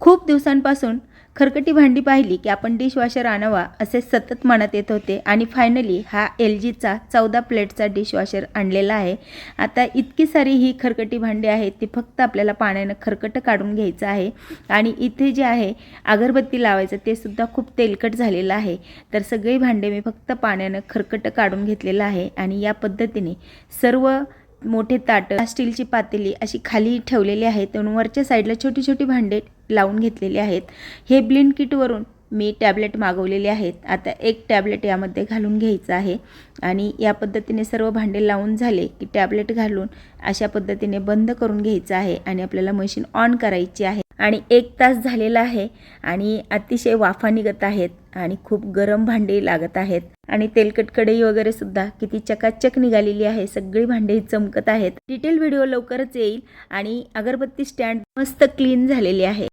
खूप दिवसांपासून खरकटी भांडी पाहिली की आपण डिशवॉशर आणावा असे सतत मनात येत होते. आणि फायनली हा एल जीचा चौदा प्लेटचा डिशवॉशर आणलेला आहे. आता इतकी सारी ही खरकटी भांडी आहेत ती फक्त आपल्याला पाण्यानं खरकटं काढून घ्यायचं आहे. आणि इथे जे आहे अगरबत्ती लावायचं ते सुद्धा खूप तेलकट झालेलं आहे. तर सगळी भांडे मी फक्त पाण्यानं खरकटं काढून घेतलेलं आहे. आणि या पद्धतीने सर्व मोठे ताटं स्टीलची पातेली अशी खाली ठेवलेली आहेत. आणि वरच्या साईडला छोटी छोटी भांडे लावून घेतलेली आहेत. हे ब्लिंड किटवरून मी टॅबलेट मागवलेले आहेत. आता एक टॅबलेट यामध्ये घालून घ्यायचं आहे आणि या पद्धतीने सर्व भांडे लावून झाले की टॅबलेट घालून अशा पद्धतीने बंद करून घ्यायचं आहे आणि आपल्याला मशीन ऑन करायची आहे. आणि एक तास झालेला आहे आणि अतिशय वाफा निघत आहेत आणि खूप गरम भांडे लागत आहेत. आणि तेलकट कढई वगैरे सुद्धा किती चकाचक निघालेली आहे सगळी भांडी चमकत आहेत. डिटेल व्हिडिओ लवकरच येईल आणि अगरबत्ती स्टँड मस्त क्लीन झालेली आहे.